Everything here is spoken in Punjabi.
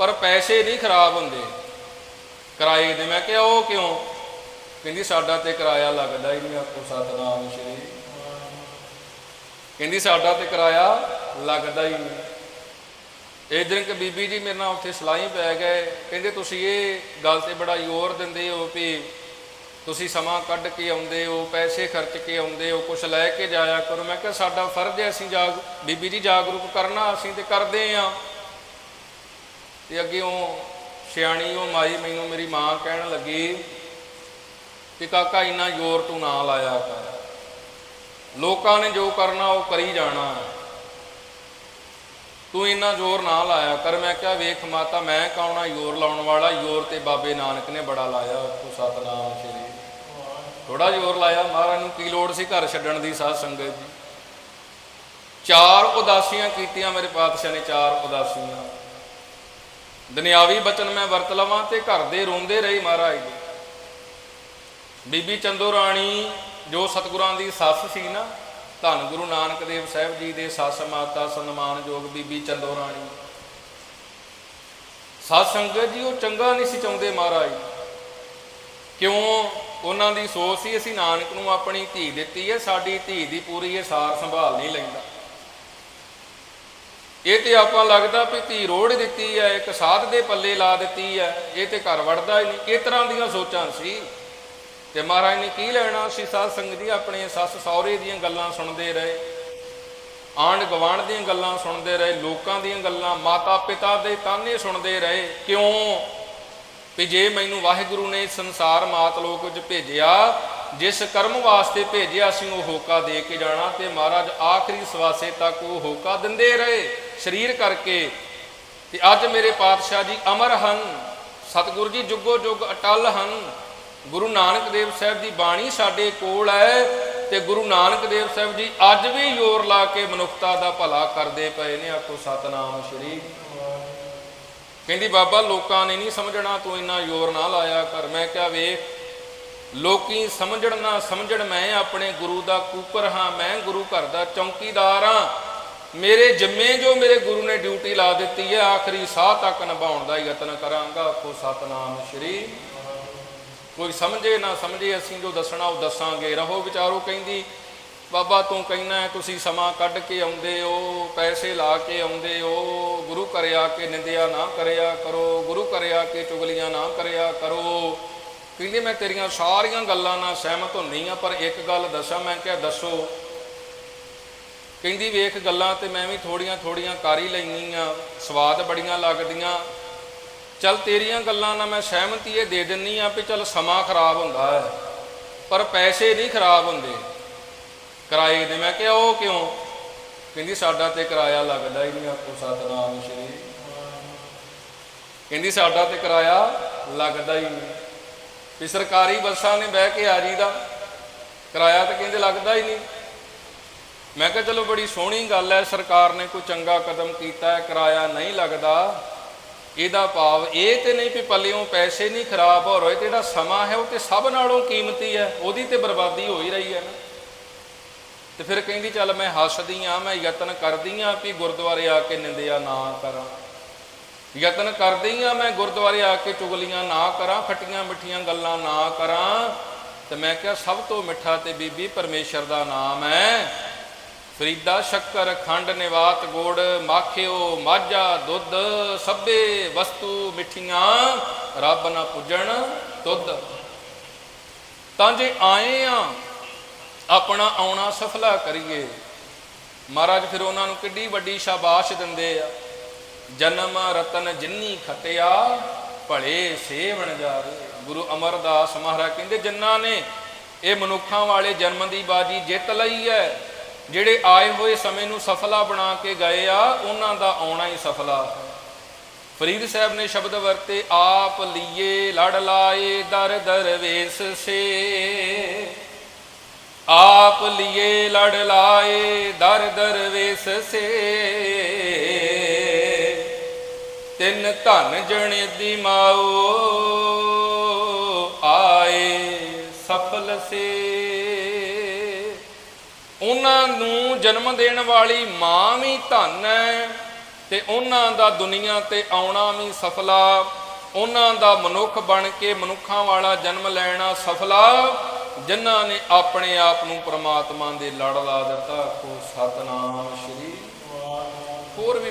ਪਰ ਪੈਸੇ ਨਹੀਂ ਖਰਾਬ ਹੁੰਦੇ। ਕਿਰਾਏ ਦੇ ਮੈਂ ਕਿਹਾ, ਉਹ ਕਿਉਂ? ਕਹਿੰਦੀ, ਸਾਡਾ ਤੇ ਕਿਰਾਇਆ ਲੱਗਦਾ ਹੀ ਨਹੀਂ ਆਪੋ ਸਤਨਾਮ ਸ਼੍ਰੀ। ਕਹਿੰਦੀ, ਸਾਡਾ ਤੇ ਕਿਰਾਇਆ ਲੱਗਦਾ ਹੀ ਨਹੀਂ। ਇਹ ਦਿਨ ਕਿ ਬੀਬੀ ਜੀ ਮੇਰੇ ਨਾਲ ਉੱਥੇ ਸਲਾਈ ਪੈ ਗਏ। ਕਹਿੰਦੇ, ਤੁਸੀਂ ਇਹ ਗੱਲ ਤੇ ਬੜਾ ਜ਼ੋਰ ਦਿੰਦੇ ਹੋ ਵੀ ਤੁਸੀਂ ਸਮਾਂ ਕੱਢ ਕੇ ਆਉਂਦੇ ਹੋ, ਪੈਸੇ ਖਰਚ ਕੇ ਆਉਂਦੇ ਹੋ ਕੁਝ ਲੈ ਕੇ ਜਾਇਆ ਕਰੋ। ਮੈਂ ਕਿਹਾ, ਸਾਡਾ ਫਰਜ਼ ਹੈ, ਅਸੀਂ ਜਾਗ ਬੀਬੀ ਜੀ, ਜਾਗਰੂਕ ਕਰਨਾ ਅਸੀਂ ਤੇ ਕਰਦੇ ਆ। ਤੇ ਅੱਗੇ ਉਹ ਸਿਆਣੀ, ਉਹ ਮਾਈ ਮੈਨੂੰ ਮੇਰੀ ਮਾਂ ਕਹਿਣ ਲੱਗੀ ਕਿ ਕਾਕਾ ਇੰਨਾ ਜ਼ੋਰ ਤੂੰ ਨਾ ਲਾਇਆ ਕਰ। ਲੋਕਾਂ ਨੇ ਜੋ ਕਰਨਾ ਉਹ ਕਰੀ ਜਾਣਾ ਤੂੰ ਇੰਨਾ ਜ਼ੋਰ ਨਾ ਲਾਇਆ ਕਰ। ਮੈਂ ਕਿਹਾ, ਵੇਖ ਮਾਤਾ, ਮੈਂ ਕੌਣਾ ਜ਼ੋਰ ਲਾਉਣ ਵਾਲਾ, ਜ਼ੋਰ ਤੇ ਬਾਬੇ ਨਾਨਕ ਨੇ ਬੜਾ ਲਾਇਆ ਤੂੰ ਸਤਨਾਮ ਸ਼੍ਰੀ। ਥੋੜਾ ਜ਼ੋਰ ਲਾਇਆ। ਮਹਾਰਾਜ ਨੂੰ ਕੀ ਲੋੜ ਸੀ ਘਰ ਛੱਡਣ ਦੀ ਸਾਧ ਸੰਗਤ ਜੀ ਚਾਰ ਉਦਾਸੀਆਂ ਕੀਤੀਆਂ ਮੇਰੇ ਪਾਤਸ਼ਾਹ ਨੇ, ਚਾਰ ਉਦਾਸੀਆਂ। ਦੁਨਿਆਵੀ ਬਚਨ ਮੈਂ ਵਰਤ ਲਵਾਂ ਤੇ ਘਰ ਦੇ ਰੋਂਦੇ ਰਹੇ ਮਹਾਰਾਜ ਜੀ। ਬੀਬੀ ਚੰਦੋ ਰਾਣੀ, ਜੋ ਸਤਿਗੁਰਾਂ ਦੀ ਸੱਸ ਸੀ ਨਾ, ਧੰਨ ਗੁਰੂ ਨਾਨਕ ਦੇਵ ਸਾਹਿਬ ਜੀ ਦੇ ਸੱਸ ਮਾਤਾ ਸਨਮਾਨਯੋਗ ਬੀਬੀ ਚੰਦੋ ਰਾਣੀ। ਸਾਧ ਸੰਗਤ ਜੀ, ਉਹ ਚੰਗਾ ਨਹੀਂ ਸੀ ਚਾਹੁੰਦੇ ਮਹਾਰਾਜ। ਕਿਉਂ? ਉਹਨਾਂ ਦੀ ਸੋਚ ਸੀ, ਅਸੀਂ ਨਾਨਕ ਨੂੰ ਆਪਣੀ ਧੀ ਦਿੱਤੀ ਹੈ, ਸਾਡੀ ਧੀ ਦੀ ਪੂਰੀ ਇਹ ਸਾਰ ਸੰਭਾਲ ਨਹੀਂ ਲੈਂਦਾ। ਇਹ ਤੇ ਆਪਾਂ ਲੱਗਦਾ ਵੀ ਧੀ ਰੋੜ ਦਿੱਤੀ ਹੈ ਇੱਕ ਸਾਧ ਦੇ ਪੱਲੇ ਲਾ ਦਿੱਤੀ ਹੈ ਇਹ ਤੇ ਘਰ ਵੜਦਾ ਹੀ ਨਹੀਂ। ਇਸ ਤਰ੍ਹਾਂ ਦੀਆਂ ਸੋਚਾਂ ਸੀ। ਤੇ ਮਹਾਰਾਜ ਨੇ ਕੀ ਲੈਣਾ? ਸੀ ਸਾਧ ਸੰਗਤ ਜੀ ਆਪਣੇ ਸੱਸ ਸਹੁਰੇ ਦੀਆਂ ਗੱਲਾਂ ਸੁਣਦੇ ਰਹੇ। ਆਂਢ ਗਵਾਂਢ ਦੀਆਂ ਗੱਲਾਂ ਸੁਣਦੇ ਰਹੇ। ਲੋਕਾਂ ਦੀਆਂ ਗੱਲਾਂ ਮਾਤਾ ਪਿਤਾ ਦੇ ਤਾਨੇ ਸੁਣਦੇ ਰਹੇ। ਕਿਉਂ? ਵੀ ਜੇ ਮੈਨੂੰ ਵਾਹਿਗੁਰੂ ਨੇ ਸੰਸਾਰ ਮਾਤ ਲੋਕ ਵਿੱਚ ਭੇਜਿਆ, ਜਿਸ ਕਰਮ ਵਾਸਤੇ ਭੇਜਿਆ ਸੀ ਉਹ ਹੋਕਾ ਦੇ ਕੇ ਜਾਣਾ। ਤੇ ਮਹਾਰਾਜ ਆਖਰੀ ਸਵਾਸੇ ਤੱਕ ਉਹ ਹੋਕਾ ਦਿੰਦੇ ਰਹੇ। ਸਰੀਰ ਕਰਕੇ ਤੇ ਅੱਜ ਮੇਰੇ ਪਾਤਸ਼ਾਹ ਜੀ ਅਮਰ ਹਨ, ਸਤਿਗੁਰੂ ਜੀ ਜੁਗੋ ਜੁਗ ਅਟਲ ਹਨ। ਗੁਰੂ ਨਾਨਕ ਦੇਵ ਸਾਹਿਬ ਦੀ ਬਾਣੀ ਸਾਡੇ ਕੋਲ ਹੈ ਤੇ ਗੁਰੂ ਨਾਨਕ ਦੇਵ ਸਾਹਿਬ ਜੀ ਅੱਜ ਵੀ ਜ਼ੋਰ ਲਾ ਕੇ ਮਨੁੱਖਤਾ ਦਾ ਭਲਾ ਕਰਦੇ ਪਏ ਨੇ ਆਖੋ ਸਤਨਾਮ ਸ਼੍ਰੀ। ਕਹਿੰਦੀ, ਬਾਬਾ, ਲੋਕਾਂ ਨੇ ਨਹੀਂ ਸਮਝਣਾ, ਤੂੰ ਇੰਨਾ ਜ਼ੋਰ ਨਾ ਲਾਇਆ ਕਰ। ਮੈਂ ਕਿਹਾ, ਵੇਖ, ਲੋਕੀ ਸਮਝਣ ਨਾ ਸਮਝਣ, ਮੈਂ ਆਪਣੇ ਗੁਰੂ ਦਾ ਕੂਕਰ ਹਾਂ, ਮੈਂ ਗੁਰੂ ਘਰ ਦਾ ਚੌਕੀਦਾਰ ਹਾਂ। ਮੇਰੇ ਜਿੰਮੇ ਜੋ ਮੇਰੇ ਗੁਰੂ ਨੇ ਡਿਊਟੀ ਲਾ ਦਿੱਤੀ ਹੈ, ਆਖਰੀ ਸਾਹ ਤੱਕ ਨਿਭਾਉਣ ਦਾ ਯਤਨ ਕਰਾਂਗਾ। ਆਖੋ ਸਤਨਾਮ ਸ਼੍ਰੀ। ਕੋਈ ਸਮਝੇ ਨਾ ਸਮਝੇ, ਅਸੀਂ ਜੋ ਦੱਸਣਾ ਉਹ ਦੱਸਾਂਗੇ। ਰਹੋ ਵਿਚਾਰੋ ਕਹਿੰਦੀ, ਬਾਬਾ ਤੂੰ ਕਹਿਣਾ ਤੁਸੀਂ ਸਮਾਂ ਕੱਢ ਕੇ ਆਉਂਦੇ ਹੋ, ਪੈਸੇ ਲਾ ਕੇ ਆਉਂਦੇ ਹੋ, ਗੁਰੂ ਘਰੇ ਆ ਕੇ ਨਿੰਦਿਆ ਨਾ ਕਰਿਆ ਕਰੋ, ਗੁਰੂ ਘਰੇ ਆ ਕੇ ਚੁਗਲੀਆਂ ਨਾ ਕਰਿਆ ਕਰੋ। ਕਹਿੰਦੀ, ਮੈਂ ਤੇਰੀਆਂ ਸਾਰੀਆਂ ਗੱਲਾਂ ਨਾਲ ਸਹਿਮਤ ਹੁੰਨੀ ਆ ਪਰ ਇੱਕ ਗੱਲ ਦੱਸਾਂ, ਮੈਂ ਕਿਹਾ ਦੱਸੋ ਕਹਿੰਦੀ ਵੇਖ ਗੱਲਾਂ ਤੇ ਮੈਂ ਵੀ ਥੋੜੀਆਂ ਥੋੜੀਆਂ ਕਰ ਹੀ ਲੈਣੀ ਆ ਸਵਾਦ ਬੜੀਆਂ ਲੱਗਦੀਆਂ। ਚਲ ਤੇਰੀਆਂ ਗੱਲਾਂ ਨਾਲ ਮੈਂ ਸਹਿਮਤੀ ਇਹ ਦੇ ਦਿੰਨੀ ਆ ਵੀ ਚਲ ਸਮਾਂ ਖਰਾਬ ਹੁੰਦਾ ਹੈ, ਪਰ ਪੈਸੇ ਨਹੀਂ ਖਰਾਬ ਹੁੰਦੇ। ਕਿਰਾਏ ਦੇ ਮੈਂ ਕਿਹਾ ਉਹ ਕਿਉਂ? ਕਹਿੰਦੀ ਸਾਡਾ ਤੇ ਕਿਰਾਇਆ ਲੱਗਦਾ ਹੀ ਨਹੀਂ ਆਪੋ ਸਤਨਾਮ ਸ਼੍ਰੀ। ਕਹਿੰਦੀ ਸਾਡਾ ਤੇ ਕਿਰਾਇਆ ਲੱਗਦਾ ਹੀ ਨਹੀਂ। ਵੀ ਸਰਕਾਰੀ ਬੱਸਾਂ ਨੇ ਬਹਿ ਕੇ ਆ ਜੀਦਾ ਕਿਰਾਇਆ ਤਾਂ ਕਹਿੰਦੇ ਲੱਗਦਾ ਹੀ ਨਹੀਂ। ਮੈਂ ਕਿਹਾ ਚਲੋ ਬੜੀ ਸੋਹਣੀ ਗੱਲ ਹੈ, ਸਰਕਾਰ ਨੇ ਕੋਈ ਚੰਗਾ ਕਦਮ ਕੀਤਾ ਹੈ, ਕਿਰਾਇਆ ਨਹੀਂ ਲੱਗਦਾ। ਇਹਦਾ ਭਾਵ ਇਹ ਤੇ ਨਹੀਂ ਵੀ ਪੱਲਿਓਂ ਪੈਸੇ ਨਹੀਂ ਖਰਾਬ ਹੋ ਰਹੇ, ਤੇ ਜਿਹੜਾ ਸਮਾਂ ਹੈ ਉਹ ਤੇ ਸਭ ਨਾਲੋਂ ਕੀਮਤੀ ਹੈ, ਉਹਦੀ ਤੇ ਬਰਬਾਦੀ ਹੋ ਹੀ ਰਹੀ ਹੈ ਨਾ। ਤੇ ਫਿਰ ਕਹਿੰਦੀ, ਚੱਲ ਮੈਂ ਹੱਸਦੀ ਆ ਮੈਂ ਯਤਨ ਕਰਦੀ ਆ ਵੀ ਗੁਰਦੁਆਰੇ ਆ ਕੇ ਨਿੰਦਿਆ ਨਾ ਕਰਾਂ। ਯਤਨ ਕਰਦੀ ਆ ਮੈਂ ਗੁਰਦੁਆਰੇ ਆ ਕੇ ਚੁਗਲੀਆਂ ਨਾ ਕਰਾਂ, ਖੱਟੀਆਂ ਮਿੱਠੀਆਂ ਗੱਲਾਂ ਨਾ ਕਰਾਂ। ਤੇ ਮੈਂ ਕਿਹਾ, ਸਭ ਤੋਂ ਮਿੱਠਾ ਤੇ ਬੀਬੀ ਪਰਮੇਸ਼ਰ ਦਾ ਨਾਮ ਹੈ। ਫਰੀਦਾ ਸ਼ੱਕਰ, ਖੰਡ, ਨਿਵਾਤ, ਗੋੜ, ਮਾਖਿਓ, ਮਾਝਾ, ਦੁੱਧ, ਸਭੇ ਵਸਤੂ ਮਿੱਠੀਆਂ, ਰੱਬ ਨਾ ਪੁੱਜਣ ਦੁੱਧ। ਤਾਂ ਜੇ ਆਏ ਆ, ਆਪਣਾ ਆਉਣਾ ਸਫਲਾ ਕਰੀਏ। ਮਹਾਰਾਜ ਫਿਰ ਉਹਨਾਂ ਨੂੰ ਕਿੱਡੀ ਵੱਡੀ ਸ਼ਾਬਾਸ਼ ਦਿੰਦੇ ਆ। ਜਨਮ ਰਤਨ ਜਿੰਨੀ ਖਟਿਆ, ਭਲੇ ਸੇਵਣ ਜਾਵੇ ਗੁਰੂ ਅਮਰਦਾਸ ਮਹਾਰਾਜ ਕਹਿੰਦੇ, ਜਿਨ੍ਹਾਂ ਨੇ ਇਹ ਮਨੁੱਖਾਂ ਵਾਲੇ ਜਨਮ ਦੀ ਬਾਜੀ ਜਿੱਤ ਲਈ ਹੈ ਜਿਹੜੇ ਆਏ ਹੋਏ ਸਮੇਂ ਨੂੰ ਸਫਲਾ ਬਣਾ ਕੇ ਗਏ ਆ, ਉਹਨਾਂ ਦਾ ਆਉਣਾ ਹੀ ਸਫਲਾ। ਫਰੀਦ ਸਾਹਿਬ ਨੇ ਸ਼ਬਦ ਵਰਤੇ, ਆਪ ਲੀਏ, ਲੜ ਲਾਏ, ਦਰ ਦਰਵੇਸ ਸੇ। ਆਪ ਲੀਏ, ਲੜ ਲਾਏ, ਦਰ ਦਰਵੇਸ ਸੇ। ਤਿੰਨ ਧਨ ਜਣੇ ਦੀ ਮਾਓ ਆਏ ਸਫਲ ਸੇ। ਉਹਨਾਂ ਨੂੰ ਜਨਮ ਦੇਣ ਵਾਲੀ ਮਾਂ ਵੀ ਧਨ ਹੈ ਤੇ ਉਹਨਾਂ ਦਾ ਦੁਨੀਆ ਤੇ ਆਉਣਾ ਵੀ ਸਫਲਾ। ਉਹਨਾਂ ਦਾ ਮਨੁੱਖ ਬਣ ਕੇ ਮਨੁੱਖਾਂ ਵਾਲਾ ਜਨਮ ਲੈਣਾ ਸਫਲਾ। ਜਿਨ੍ਹਾਂ ਨੇ ਆਪਣੇ ਆਪ ਨੂੰ ਪ੍ਰਮਾਤਮਾ ਦੇ ਲੜ ਲਾ ਦਿੱਤਾ ਕੋ ਸਤਨਾਮ ਸ਼੍ਰੀ। ਹੋਰ ਵੀ